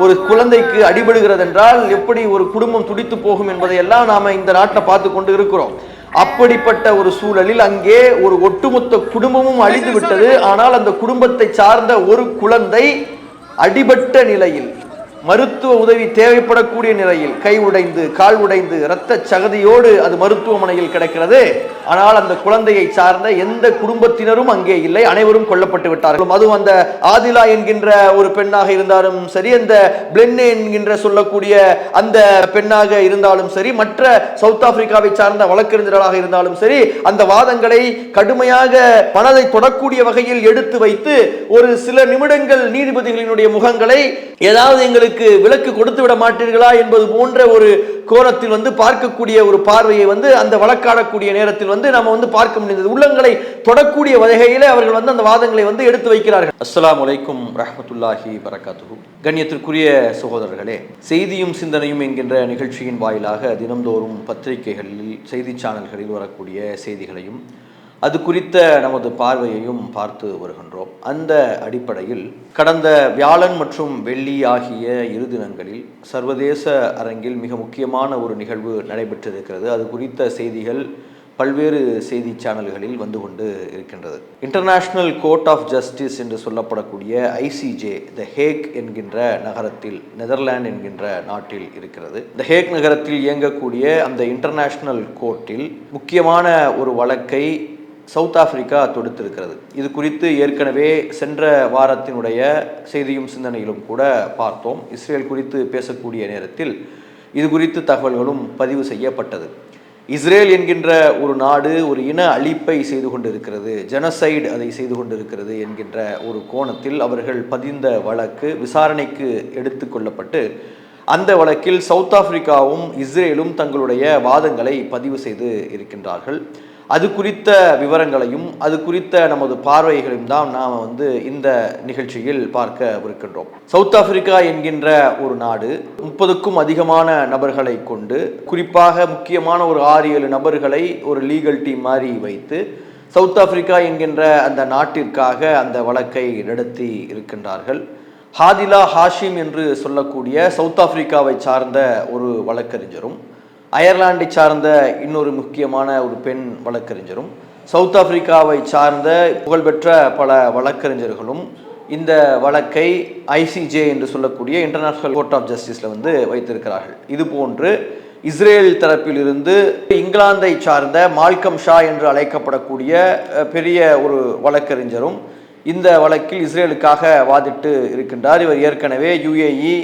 ஒரு குழந்தைக்கு அடிபடுகிறது என்றால் எப்படி ஒரு குடும்பம் துடித்து போகும் என்பதை எல்லாம் நாம இந்த நாட்டில் பார்த்து கொண்டு இருக்கிறோம். அப்படிப்பட்ட ஒரு சூழலில் அங்கே ஒரு ஒட்டுமொத்த குடும்பமும் அழிந்து விட்டது ஆனால் அந்த குடும்பத்தை சார்ந்த ஒரு குழந்தை அடிபட்ட நிலையில் மருத்துவ உதவி தேவைப்படக்கூடிய நிலையில் கை உடைந்து கால் உடைந்து இரத்த சகதியோடு அது மருத்துவமனையில் கிடைக்கிறது. ஆனால் அந்த குழந்தையை சார்ந்த எந்த குடும்பத்தினரும் அங்கே இல்லை. அனைவரும் கொல்லப்பட்டு விட்டார்கள். அதுவும் அந்த ஆதிலா என்கின்ற ஒரு பெண்ணாக இருந்தாலும் சரி அந்த பிளென்னே என்கின்ற சொல்லக்கூடிய அந்த பெண்ணாக இருந்தாலும் சரி மற்ற சவுத் ஆப்பிரிக்காவை சார்ந்த வழக்கறிஞர்களாக இருந்தாலும் சரி அந்த வாதங்களை கடுமையாக மனதை தொடக்கூடிய வகையில் எடுத்து வைத்து ஒரு சில நிமிடங்கள் நீதிபதிகளினுடைய முகங்களை ஏதாவது எங்களுக்கு விலக்கு கொடுத்து விட மாட்டீர்களா என்பது போன்ற ஒரு கோணத்தில் வந்து பார்க்கக்கூடிய ஒரு பார்வையை வந்து அந்த வழக்காடக்கூடிய நேரத்தில் வந்து நம்ம வந்து பார்க்க முடிந்தது. உள்ளங்களை தொடக்கூடிய வகையிலே அவர்கள் வந்து அந்த வாதங்களை வந்து எடுத்து வைக்கிறார்கள். அஸ்லாம் வலைக்கும் ரஹமத்துல்லாஹி வரகாத்து கண்ணியத்திற்குரிய சகோதரர்களே செய்தியும் சிந்தனையும் என்கின்ற நிகழ்ச்சியின் வாயிலாக தினந்தோறும் பத்திரிகைகளில் செய்தி சேனல்களில் வரக்கூடிய செய்திகளையும் அது குறித்த நமது பார்வையையும் பார்த்து வருகின்றோம். அந்த அடிப்படையில் கடந்த வியாழன் மற்றும் வெள்ளி ஆகிய இரு தினங்களில் சர்வதேச அரங்கில் மிக முக்கியமான ஒரு நிகழ்வு நடைபெற்றிருக்கிறது. அது குறித்த செய்திகள் பல்வேறு செய்தி சேனல்களில் வந்து கொண்டு இருக்கின்றது. இன்டர்நேஷனல் கோர்ட் ஆஃப் ஜஸ்டிஸ் என்று சொல்லப்படக்கூடிய ஐசிஜே த ஹேக் என்கின்ற நகரத்தில் நெதர்லாந்து என்கின்ற நாட்டில் இருக்கிறது. த ஹேக் நகரத்தில் இயங்கக்கூடிய அந்த இன்டர்நேஷனல் கோர்ட்டில் முக்கியமான ஒரு வழக்கை சவுத் ஆப்பிரிக்கா தொடுத்திருக்கிறது. இது குறித்து ஏற்கனவே சென்ற வாரத்தினுடைய செய்தியும் சிந்தனையிலும் கூட பார்த்தோம். இஸ்ரேல் குறித்து பேசக்கூடிய நேரத்தில் இது குறித்து தகவல்களும் பதிவு செய்யப்பட்டது. இஸ்ரேல் என்கின்ற ஒரு நாடு ஒரு இன அழிப்பை செய்து கொண்டிருக்கிறது ஜெனசைடு அதை செய்து கொண்டிருக்கிறது என்கின்ற ஒரு கோணத்தில் அவர்கள் பதிந்த வழக்கு விசாரணைக்கு எடுத்துக்கொள்ளப்பட்டு அந்த வழக்கில் சவுத் ஆப்பிரிக்காவும் இஸ்ரேலும் தங்களுடைய வாதங்களை பதிவு செய்து இருக்கின்றார்கள். அது குறித்த விவரங்களையும் அது குறித்த நமது பார்வைகளையும் தான் நாம் வந்து இந்த நிகழ்ச்சியில் பார்க்க இருக்கின்றோம் சவுத் ஆப்பிரிக்கா என்கின்ற ஒரு நாடு முப்பதுக்கும் அதிகமான நபர்களை கொண்டு குறிப்பாக முக்கியமான ஒரு ஆறு ஏழு நபர்களை ஒரு லீகல் டீம் மாதிரி வைத்து சவுத் ஆப்பிரிக்கா என்கின்ற அந்த நாட்டிற்காக அந்த வழக்கை நடத்தி இருக்கின்றார்கள். ஹாதிலா ஹாஷிம் என்று சொல்லக்கூடிய சவுத் ஆப்பிரிக்காவை சார்ந்த ஒரு வழக்கறிஞரும் அயர்லாண்டை சார்ந்த இன்னொரு முக்கியமான ஒரு பெண் வழக்கறிஞரும் சவுத் ஆப்பிரிக்காவை சார்ந்த புகழ்பெற்ற பல வழக்கறிஞர்களும் இந்த வழக்கை ஐசிஜே என்று சொல்லக்கூடிய இன்டர்நேஷனல் கோர்ட் ஆஃப் ஜஸ்டிஸில் வந்து வைத்திருக்கிறார்கள். இது போன்று இஸ்ரேல் தரப்பிலிருந்து இங்கிலாந்தை சார்ந்த மால்கம் ஷா என்று அழைக்கப்படக்கூடிய பெரிய ஒரு வழக்கறிஞரும் இந்த வழக்கில் இஸ்ரேலுக்காக வாதிட்டு இருக்கின்றார். இவர் ஏற்கனவே யுஏஇ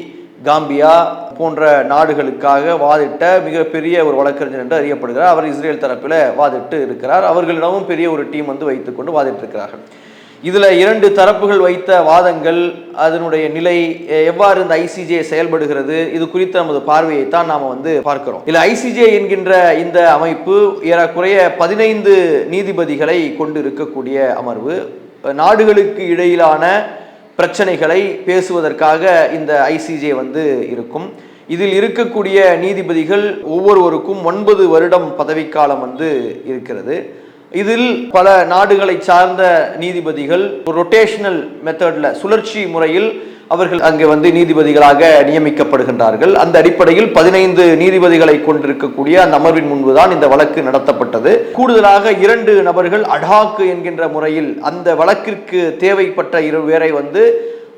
காம்பியா போன்ற நாடுகளுக்காக வாதிட்ட மிகப்பெரிய ஒரு வழக்கறிஞர் என்று அறியப்படுகிறார். அவர் இஸ்ரேல் தரப்பில் வாதிட்டு இருக்கிறார். அவர்களிடமும் பெரிய ஒரு டீம் வந்து வைத்துக்கொண்டு வாதிட்டு இருக்கிறார்கள். இதில் இரண்டு தரப்புகள் வைத்த வாதங்கள் அதனுடைய நிலை எவ்வாறு இந்த ஐசிஜே செயல்படுகிறது இது குறித்த நமது பார்வையை தான் நாம் வந்து பார்க்கிறோம். இதில் ஐசிஜே என்கின்ற இந்த அமைப்பு ஏறக்குறைய பதினைந்து நீதிபதிகளை கொண்டு இருக்கக்கூடிய அமர்வு நாடுகளுக்கு இடையிலான பிரச்சனைகளை பேசுவதற்காக இந்த ஐசிஜே வந்து இருக்கும். இதில் இருக்கக்கூடிய நீதிபதிகள் ஒவ்வொருவருக்கும் ஒன்பது வருடம் பதவிக்காலம் வந்து இருக்கிறது. இதில் பல நாடுகளை சார்ந்த நீதிபதிகள் ரொட்டேஷனல் மெத்தட்ல சுழற்சி முறையில் அவர்கள் அங்கே வந்து நீதிபதிகளாக நியமிக்கப்படுகின்றார்கள். அந்த அடிப்படையில் பதினைந்து நீதிபதிகளை கொண்டிருக்கக்கூடிய அந்த அமர்வின் முன்புதான் இந்த வழக்கு நடத்தப்பட்டது. கூடுதலாக இரண்டு நபர்கள் அடாக்கு என்கின்ற முறையில் அந்த வழக்கிற்கு தேவைப்பட்ட இரு பேரை வந்து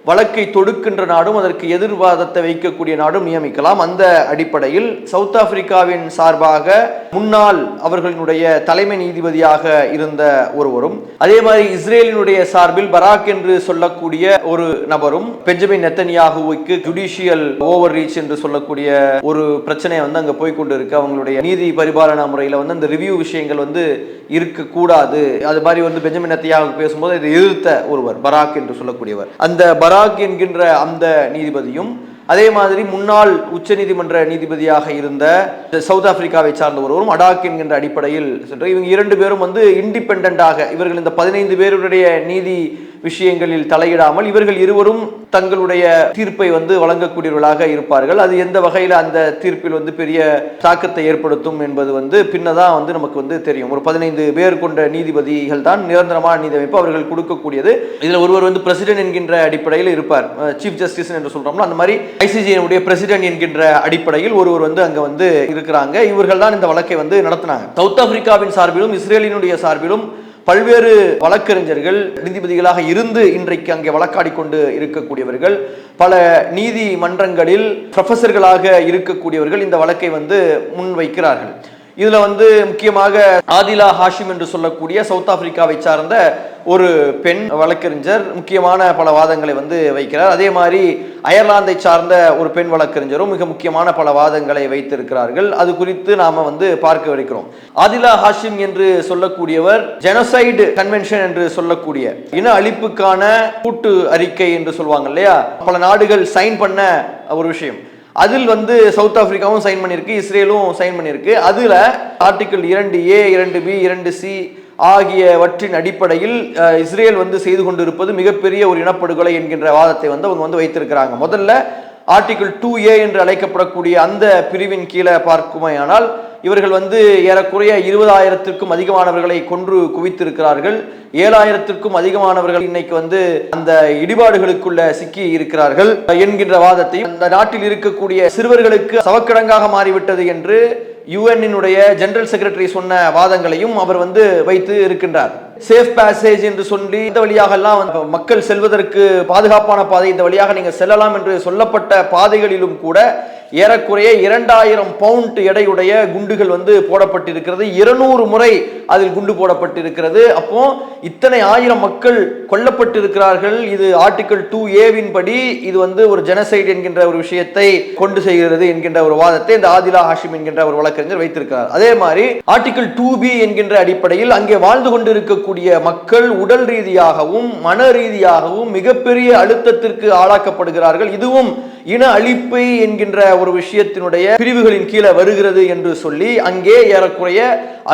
வழக்கை தொடுக்கின்ற நாடும் அதற்கு எதிர்வாதத்தை வைக்கக்கூடிய நாடும் நியமிக்கலாம். அந்த அடிப்படையில் சவுத் ஆப்பிரிக்காவின் சார்பாக முன்னாள் அவர்களினுடைய தலைமை நீதிபதியாக இருந்த ஒருவரும் அதே மாதிரி இஸ்ரேலினுடைய சார்பில் பராக் என்று சொல்லக்கூடிய ஒரு நபரும் பெஞ்சமின் நெத்தனியாகுவுக்கு ஜுடிஷியல் ஓவர் ரீச் என்று சொல்லக்கூடிய ஒரு பிரச்சனை வந்து அங்க போய்கொண்டு இருக்கு அவங்களுடைய நீதி பரிபாலனா முறையில வந்து அந்த ரிவ்யூ விஷயங்கள் வந்து இருக்கக்கூடாது. அது மாதிரி வந்து பெஞ்சமின் நெத்தன்யாகு பேசும்போது இதை எதிர்த்த ஒருவர் பராக் என்று சொல்லக்கூடியவர். அந்த பராக் என்கின்ற அந்த நீதிபதியும் அதே மாதிரி முன்னாள் உச்ச நீதிமன்ற நீதிபதியாக இருந்த சவுத் ஆப்பிரிக்காவை சார்ந்த ஒருவரும் அடாக் என்கின்ற அடிப்படையில் சென்று இவங்க இரண்டு பேரும் வந்து இண்டிபெண்டாக இவர்கள் இந்த பதினைந்து பேருடைய நீதி விஷயங்களில் தலையிடாமல் இவர்கள் இருவரும் தங்களுடைய தீர்ப்பை வந்து வழங்கக்கூடியவர்களாக இருப்பார்கள். அது எந்த வகையில் அந்த தீர்ப்பில் வந்து பெரிய தாக்கத்தை ஏற்படுத்தும் என்பது வந்து பின்னதான் வந்து நமக்கு வந்து தெரியும். ஒரு பதினைந்து பேர் கொண்ட நீதிபதிகள் தான் நிரந்தரமான நீதி அமைப்பு அவர்கள் கொடுக்கக்கூடியது. இதில் ஒருவர் வந்து பிரசிடென்ட் என்கின்ற அடிப்படையில் இருப்பார். சீஃப் ஜஸ்டிஸ் என்று சொல்றோம்ல அந்த மாதிரி ஐசிஜியினுடைய பிரசிடென்ட் என்கின்ற அடிப்படையில் ஒருவர் வந்து அங்க வந்து இருக்கிறாங்க. இவர்கள் தான் இந்த வழக்கை வந்து நடத்தினாங்க. சவுத் ஆப்பிரிக்காவின் சார்பிலும் இஸ்ரேலினுடைய சார்பிலும் பல்வேறு வழக்கறிஞர்கள் நீதிபதிகளாக இருந்து இன்றைக்கு அங்கே வழக்காடி கொண்டு இருக்கக்கூடியவர்கள் பல நீதிமன்றங்களில் ப்ரொஃபஸர்களாக இருக்கக்கூடியவர்கள் இந்த வழக்கை வந்து முன்வைக்கிறார்கள். இதுல வந்து முக்கியமாக ஆதிலா ஹாஷிம் என்று சொல்லக்கூடிய சவுத் ஆப்பிரிக்காவை சார்ந்த ஒரு பெண் வழக்கறிஞர் முக்கியமான பல வாதங்களை வந்து வைக்கிறார். அதே மாதிரி அயர்லாந்தை சார்ந்த ஒரு பெண் வழக்கறிஞரும் மிக முக்கியமான பல வாதங்களை வைத்திருக்கிறார்கள். அது குறித்து நாம வந்து பார்க்க இருக்கிறோம். ஆதிலா ஹாஷிம் என்று சொல்லக்கூடியவர் ஜெனோசைடு கன்வென்ஷன் என்று சொல்லக்கூடிய இன அழிப்புக்கான கூட்டு அறிக்கை என்று சொல்லுவாங்க இல்லையா? பல நாடுகள் சைன் பண்ண ஒரு விஷயம். அதில் வந்து சவுத் ஆப்பிரிக்காவும் சைன் பண்ணியிருக்கு இஸ்ரேலும் சைன் பண்ணியிருக்கு. அதில் ஆர்டிகிள் இரண்டு ஏ இரண்டு பி இரண்டு சி ஆகியவற்றின் அடிப்படையில் இஸ்ரேல் வந்து செய்து கொண்டிருப்பது மிகப்பெரிய ஒரு இனப்படுகொலை என்கின்ற வாதத்தை வந்து அவங்க வந்து வைத்திருக்கிறாங்க. முதல்ல ஆர்டிகிள் டூ ஏ என்று அழைக்கப்படக்கூடிய அந்த பிரிவின் கீழே பார்க்குமையானால் இவர்கள் வந்து ஏறக்குறைய இருபதாயிரத்திற்கும் அதிகமானவர்களை கொன்று குவித்திருக்கிறார்கள். ஏழாயிரத்திற்கும் அதிகமானவர்கள் இன்னைக்கு வந்து அந்த இடிபாடுகளுக்குள்ள சிக்கி இருக்கிறார்கள். என்கின்ற வாதத்தையும் அந்த நாட்டில் இருக்கக்கூடிய சிறுவர்களுக்கு சவக்கிடங்காக மாறிவிட்டது என்று யுஎன்னினுடைய ஜெனரல் செக்ரட்டரி சொன்ன வாதங்களையும் அவர் வந்து வைத்து இருக்கின்றார். சேஃப் பேசேஜ் என்று சொல்லி இந்த வழியாக எல்லாம் வந்து மக்கள் செல்வதற்கு பாதுகாப்பான பாதை இந்த வழியாக நீங்க செல்லலாம் என்று சொல்லப்பட்ட பாதைகளிலும் கூட ஏறக்குறைய இரண்டாயிரம் பவுண்ட் எடையுடைய குண்டுகள் வந்து போடப்பட்டிருக்கிறது. இருநூறு முறை அதில் குண்டு போடப்பட்டிருக்கிறது. அப்போ இத்தனை ஆயிரம் மக்கள் கொல்லப்பட்டிருக்கிறார்கள். இது ஆர்டிகிள் டூ ஏவின் படி இது வந்து ஒரு ஜெனசைட் என்கின்ற ஒரு விஷயத்தை கொண்டு செய்கிறது என்கின்ற ஒரு வாதத்தை இந்த ஆதிலா ஹாஷிம் என்கின்ற ஒரு வழக்கறிஞர் வைத்திருக்கிறார். அதே மாதிரி ஆர்டிகிள் டூ பி என்கின்ற அடிப்படையில் அங்கே வாழ்ந்து இருக்கக்கூடிய மக்கள் உடல் ரீதியாகவும் மன ரீதியாகவும் மிகப்பெரிய அழுத்தத்திற்கு ஆளாக்கப்படுகிறார்கள். இதுவும் இன அழிப்பு என்கின்ற ஒரு விஷயத்தினுடைய பிரிவுகளின் கீழே வருகிறது என்று சொல்லி அங்கே ஏறக்குறைய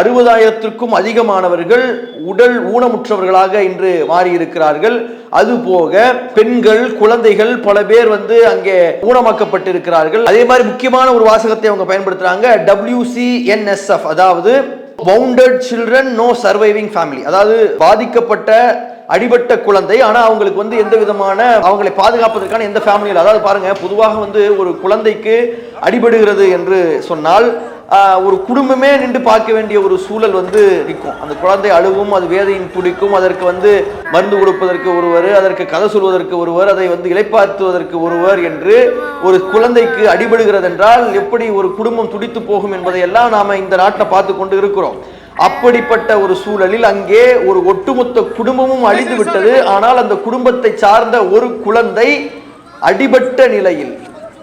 அறுபதாயிரத்திற்கும் அதிகமானவர்கள் உடல் ஊனமுற்றவர்களாக இன்று மாறியிருக்கிறார்கள். அதுபோக பெண்கள் குழந்தைகள் பல பேர் வந்து அங்கே ஊனமாக்கப்பட்டிருக்கிறார்கள். அதே மாதிரி முக்கியமான ஒரு வாசகத்தை அவங்க பயன்படுத்துறாங்க டபிள்யூசிஎன்எஸ்எஃப் அதாவது wounded children no surviving family அதாவது பாதிக்கப்பட்ட அடிபட்ட குழந்தை. ஆனா அவங்களுக்கு வந்து எந்த விதமான அவங்களை பாதுகாப்பதற்கான எந்த ஃபேமிலியில் அதாவது பாருங்க பொதுவாக வந்து ஒரு குழந்தைக்கு அடிபடுகிறது என்று சொன்னால் ஒரு குடும்பமே நின்று பார்க்க வேண்டிய ஒரு சூழல் வந்து இருக்கும் அந்த குழந்தை அழுவும் அது வேதையின் துடிக்கும் அதற்கு வந்து மருந்து கொடுப்பதற்கு ஒருவர் அதற்கு கதை சொல்வதற்கு ஒருவர் அதை வந்து இளைப்பாற்றுவதற்கு ஒருவர் என்று ஒரு குழந்தைக்கு அடிபடுகிறது என்றால் எப்படி ஒரு குடும்பம் துடித்து போகும் என்பதையெல்லாம் நாம இந்த நாட்டில் பார்த்து கொண்டு இருக்கிறோம். அப்படிப்பட்ட ஒரு சூழலில் அங்கே ஒரு ஒட்டுமொத்த குடும்பமும் அழிந்து விட்டது. ஆனால் அந்த குடும்பத்தை சார்ந்த ஒரு குழந்தை அடிபட்ட நிலையில்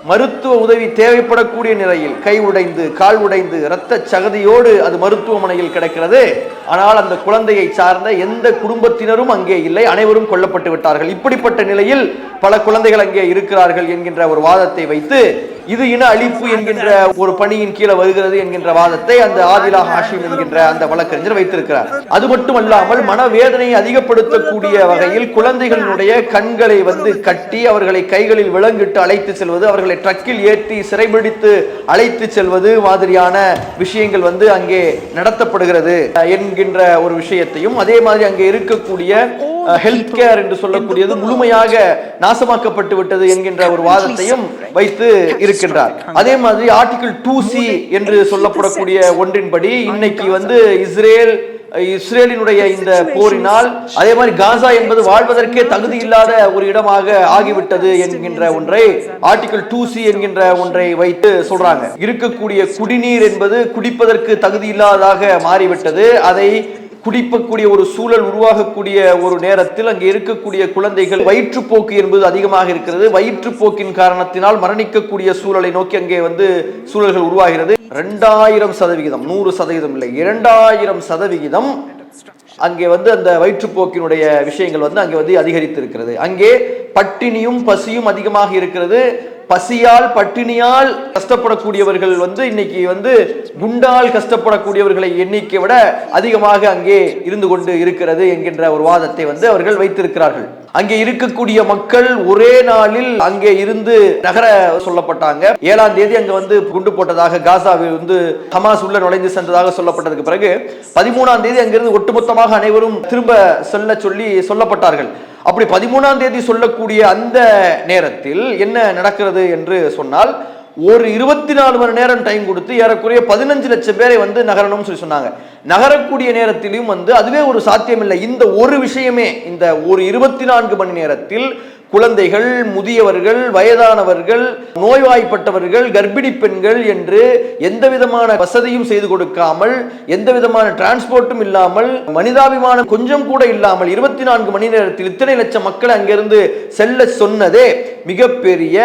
மருத்துவ உதவி தேவைப்படக்கூடிய நிலையில் கை உடைந்து கால் உடைந்து இரத்த சகதியோடு அது மருத்துவமனையில் கிடக்கிறது. ஆனால் அந்த குழந்தையை சார்ந்த எந்த குடும்பத்தினரும் அங்கே இல்லை. அனைவரும் கொல்லப்பட்டு விட்டார்கள். இப்படிப்பட்ட நிலையில் பல குழந்தைகள் அங்கே இருக்கிறார்கள் என்கின்ற ஒரு வாதத்தை வைத்து இது இன அழிப்பு என்கின்ற ஒரு பணியின் கீழே வருகிறது என்கின்ற வாதத்தை அந்த ஆதிலா ஹாஷிம் என்கின்ற அந்த வழக்கறிஞர் வைத்திருக்கிறார். அது மட்டுமல்லாமல் மனவேதனையை அதிகப்படுத்தக்கூடிய வகையில் குழந்தைகளினுடைய கண்களை வந்து கட்டி அவர்களை கைகளில் விலங்கிட்டு அழைத்து செல்வது அவர்களை ட்ரக்கில் ஏற்றி சிறைபிடித்து அழைத்து செல்வது மாதிரியான விஷயங்கள் வந்து அங்கே நடத்தப்படுகிறது. அஹ், என்கின்ற ஒரு விஷயத்தையும் அதே மாதிரி அங்கே இருக்கக்கூடிய ஹெல்த் கேர் என்று சொல்லக்கூடியது முழுமையாக நாசமாக்கப்பட்டு விட்டது என்கின்ற ஒரு வாதத்தையும் வைத்து இருக்கின்றார். அதே மாதிரி ஆர்டிகிள் டூ சி என்று சொல்லப்படக்கூடிய ஒன்றின்படி இன்னைக்கு வந்து இஸ்ரேல் இஸ்ரேலினுடைய இந்த போரினால் அதே மாதிரி காசா என்பது வாழ்வதற்கே தகுதி இல்லாத ஒரு இடமாக ஆகிவிட்டது என்கின்ற ஒன்றை ஆர்டிகிள் டூ சி என்கின்ற ஒன்றை வைத்து சொல்றாங்க. இருக்கக்கூடிய குடிநீர் என்பது குடிப்பதற்கு தகுதி இல்லாததாக மாறிவிட்டது. அதை குடிப்பக்கூடிய ஒரு சூழல் உருவாகக்கூடிய ஒரு நேரத்தில் அங்கே இருக்கக்கூடிய குழந்தைகள் வயிற்றுப்போக்கு என்பது அதிகமாக இருக்கிறது. வயிற்றுப்போக்கின் காரணத்தினால் மரணிக்கக்கூடிய சூழலை நோக்கி அங்கே வந்து சூழல்கள் உருவாகிறது. இரண்டாயிரம் சதவிகிதம் நூறு சதவீதம் இல்லை இரண்டாயிரம் சதவிகிதம் அங்கே வந்து அந்த வயிற்றுப்போக்கினுடைய விஷயங்கள் வந்து அங்கே வந்து அதிகரித்து இருக்கிறது அங்கே பட்டினியும் பசியும் அதிகமாக இருக்கிறது. பசியால் பட்டினியால் கஷ்டப்படக்கூடியவர்கள் வந்து இன்னைக்கு வந்து குண்டால் கஷ்டப்படக்கூடியவர்களை எண்ணிக்கை விட அதிகமாக அங்கே இருந்து கொண்டு இருக்கிறது என்கின்ற ஒரு வாதத்தை வந்து அவர்கள் வைத்திருக்கிறார்கள். அங்கே இருக்கக்கூடிய மக்கள் ஒரே நாளில் அங்கே இருந்து நகர சொல்லப்பட்டாங்க. ஏழாம் தேதி அங்க வந்து குண்டு போட்டதாக காசாவில் வந்து ஹமாஸ் உள்ள நுழைந்து சென்றதாக சொல்லப்பட்டதுக்கு பிறகு பதிமூணாம் தேதி அங்கிருந்து ஒட்டுமொத்தமாக அனைவரும் திரும்ப செல்ல சொல்லி சொல்லப்பட்டார்கள். அப்படி பதிமூணாம் தேதி சொல்லக்கூடிய அந்த நேரத்தில் என்ன நடக்கிறது என்று சொன்னால் ஒரு இருபத்தி நாலு மணி நேரம் டைம் கொடுத்து ஏறக்குறைய பதினஞ்சு லட்சம் பேரை வந்து நகரணும்னு சொல்லி சொன்னாங்க. நகரக்கூடிய நேரத்திலையும் வந்து அதுவே ஒரு சாத்தியம் இல்லை இந்த ஒரு விஷயமே இந்த ஒரு இருபத்தி நான்கு மணி நேரத்தில் குழந்தைகள் முதியவர்கள் வயதானவர்கள் நோய்வாய்ப்பட்டவர்கள் கர்ப்பிணி பெண்கள் என்று எந்த விதமான வசதியும் செய்து கொடுக்காமல் எந்த விதமான டிரான்ஸ்போர்ட்டும் இல்லாமல் மனிதாபிமானம் கொஞ்சம் கூட இல்லாமல் இருபத்தி நான்கு மணி நேரத்தில் இத்தனை லட்சம் மக்கள் அங்கிருந்து செல்ல சொன்னதே மிகப்பெரிய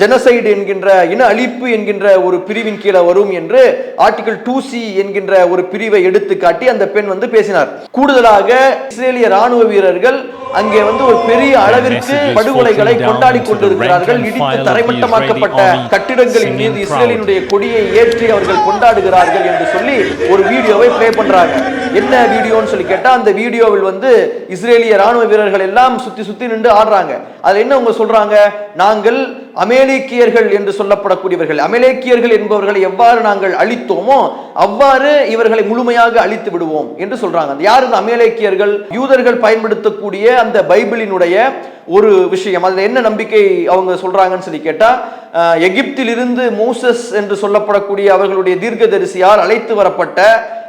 ஜெனசைடு என்கின்ற இன அழிப்பு என்கின்ற ஒரு பிரிவின் கீழே வரும் என்று ஆர்டிகல் டூ சி என்கின்ற ஒரு பிரிவை எடுத்து காட்டி அந்த பெண் வந்து பேசினார். கூடுதலாக இஸ்ரேலிய ராணுவ வீரர்கள் அங்கே வந்து ஒரு பெரிய அளவிற்கு படுகொலைகளை கொண்டாடி கொண்டிருக்கிறார்கள். இடித்து தரைமட்டமாக்கப்பட்ட கட்டிடங்களின் மீது இஸ்ரேலினுடைய கொடியை ஏற்றி அவர்கள் கொண்டாடுகிறார்கள் என்று சொல்லி ஒரு வீடியோவை ப்ளே பண்றாங்க. என்ன வீடியோன்னு சொல்லி கேட்டா அந்த வீடியோவில் வந்து இஸ்ரேலிய ராணுவ வீரர்கள் எல்லாம் சுத்தி சுத்தி நின்று ஆடுறாங்க. அதுல என்ன அவங்க சொல்றாங்க? நாங்கள் அமேலேக்கியர்கள் என்று சொல்லப்படக்கூடியவர்கள். அமேலேக்கியர்கள் என்பவர்களை எவ்வாறு நாங்கள் அழித்தோமோ அவ்வாறு இவர்களை முழுமையாக அழித்து விடுவோம் என்று சொல்றாங்க. அந்த யார் இந்த அமேலேக்கியர்கள்? யூதர்கள் பயன்படுத்தக்கூடிய அந்த பைபிளினுடைய ஒரு விஷயம். அதுல என்ன நம்பிக்கை அவங்க சொல்றாங்கன்னு சொல்லி கேட்டா எகிப்திலிருந்து மோசஸ் என்று சொல்லப்படக்கூடிய அவர்களுடைய தீர்க்கதரிசியால் அழைத்து வரப்பட்ட